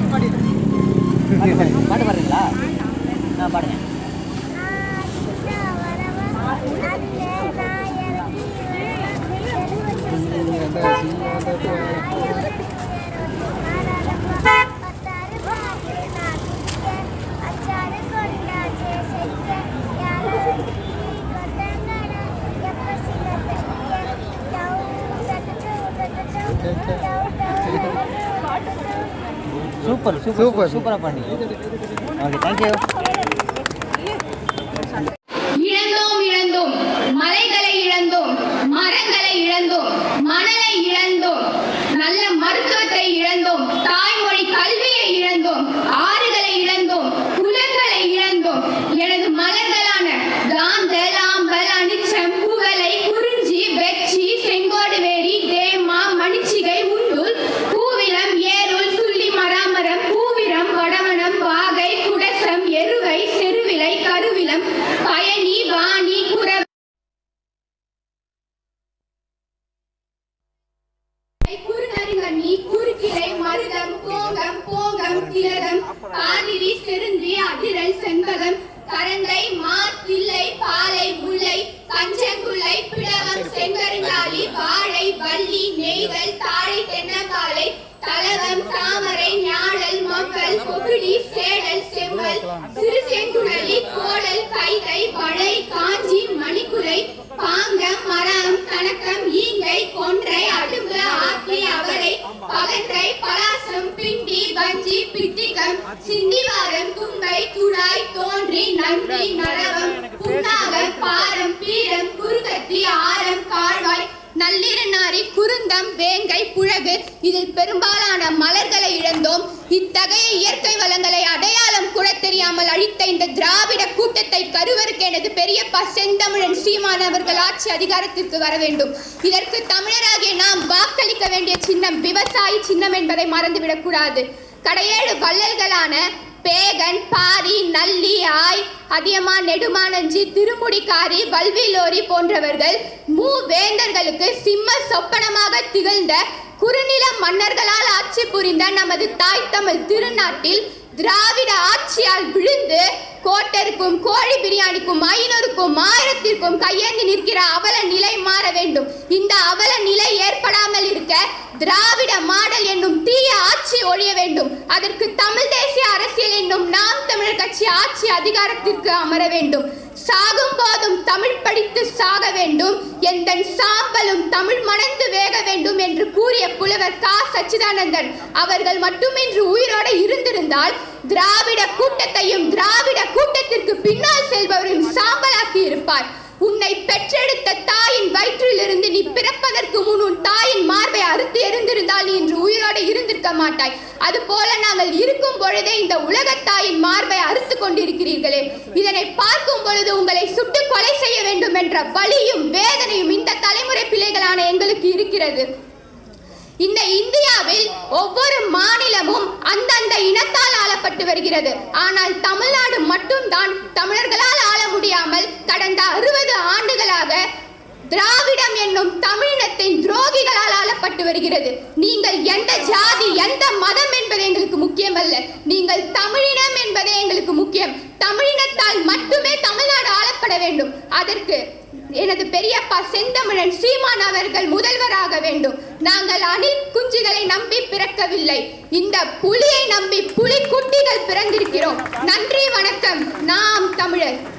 பாட்டு பாடி பாட்டு பாடுங்க. பாட்டு பாடுறீங்களா? ஆ பாடுங்க. Super super. சூப்பராக பண்ணீங்க ஓகே தேங்க்யூ திலகம் பாதிரி செருந்தி அதிரல் செண்பகம் கரந்தை மா தில்லை பாலை முல்லை கஞ்சங்குள்ளை பிளவம் செங்கருந்தாலி வாழை வள்ளி நெய்தல் தாழை தென்னங்காலை தலவம் தாமரை ஞாழல் மக்கள் கொகுடி சேடல் செம்மல் சிறு செங்குழலி பிட்டிகம் சிந்திவாரம் தும்பை துழாய் தோன்றி நன்றி நரவம் புண்ணாகம் பாரம் பீரம் குறுகத்தி ஆரம் கால்வாய் நள்ளிரநாரி குருந்தம் வேங்கை புழகு. இதில் பெரும்பாலான மலர்களை இழந்தோம். இத்தகைய இயற்கை வளங்களை அடையாளம் கூட தெரியாமல் அழித்த இந்த திராவிட கூட்டத்தை கருவருக்கு எனது பெரியப்பா செந்தமிழன் சீமான் அவர்கள் ஆட்சி அதிகாரத்திற்கு வர வேண்டும். இதற்கு தமிழராகிய நாம் வாக்களிக்க வேண்டிய சின்னம் விவசாயி சின்னம் என்பதை மறந்துவிடக் கூடாது. கடையேழு வள்ளல்களான பேகன் பாரி நல்லி ஆய் அதியமா நெடுமானஞ்சி திருமுடிக்காரி வல்விலோரி போன்றவர்கள் மூவேந்தர்களுக்கு சிம்ம சொப்பனமாக திகழ்ந்த குறுநில மன்னர்களால் ஆட்சி புரிந்த நமது தாய் தமிழ் திருநாட்டில் திராவிட ஆட்சியால் விழுந்து கோட்டருக்கும் கோழி பிரியாணிக்கும் ஐநூறுக்கும் ஆயிரத்திற்கும் கையேந்தி நிற்கிற அவல நிலை மாற வேண்டும். இந்த அவல நிலை ஏற்படாமல் இருக்க திராவிட மாடல் என்னும் தீய ஆட்சி ஒழிய வேண்டும். அதற்கு தமிழ் தேசிய அரசியல் என்னும் நாம் தமிழர் கட்சி ஆட்சி அதிகாரத்திற்கு அமர வேண்டும். சாகும் போதும் தமிழ் படித்து சாக வேண்டும். எந்த சாம்பலும் தமிழ் மணந்து வேக வேண்டும் என்று கூறிய புலவர் கா. சச்சிதானந்தன் அவர்கள் மட்டுமின்றி உயிரோடு இருந்திருந்தால் திராவிட கூட்டத்தையும் திராவிட கூட்டத்திற்கு பின்னால் செல்பவரையும் சாம்பலாக்கி இருப்பார். உன்னை பெற்றெடுத்த தாயின் வயிற்றிலிருந்து நீ பிறப்பதற்கு முன் உன் தாயின் மார்பை அறுத்து எரிந்திருந்தால் நீ இன்று உயிரோடு இருந்திருக்க மாட்டாய். அதுபோல நாங்கள் இருக்கும் பொழுதே இந்த உலகத்தாயின் மார்பை அறுத்து கொண்டிருக்கிறீர்களே. இதனை பார்க்கும் பொழுது உங்களை சுட்டு கொலை செய்ய வேண்டும் என்ற வழியும் வேதனையும் இந்த தலைமுறை பிள்ளைகளான எங்களுக்கு இருக்கிறது. இந்த இந்தியாவில் ஒவ்வொரு வருகிறது. ஆனால் தமிழ்நாடு மட்டும்தான் தமிழர்களால் ஆள முடியாமல் கடந்த அறுபது ஆண்டுகளாக திராவிடம் என்னும் தமிழினத்தின் துரோகிகளால் ஆளப்பட்டு வருகிறது. நீங்கள் எந்த ஜாதி எந்த மதம் என்பது எங்களுக்கு முக்கியம் அல்ல நீங்கள் தமிழினம் என்பதே எங்களுக்கு முக்கியம். தமிழினத்தால் மட்டுமே தமிழ்நாடு ஆளப்பட வேண்டும். அதற்கு எனது பெரியப்பா செந்தமிழன் சீமான் அவர்கள் முதல்வராக வேண்டும். நாங்கள் அணில் குஞ்சுகளை நம்பி பிறக்கவில்லை. இந்த புலியை நம்பி புலி குட்டிகள் பிறந்திருக்கிறோம். நன்றி வணக்கம். நாம் தமிழர்.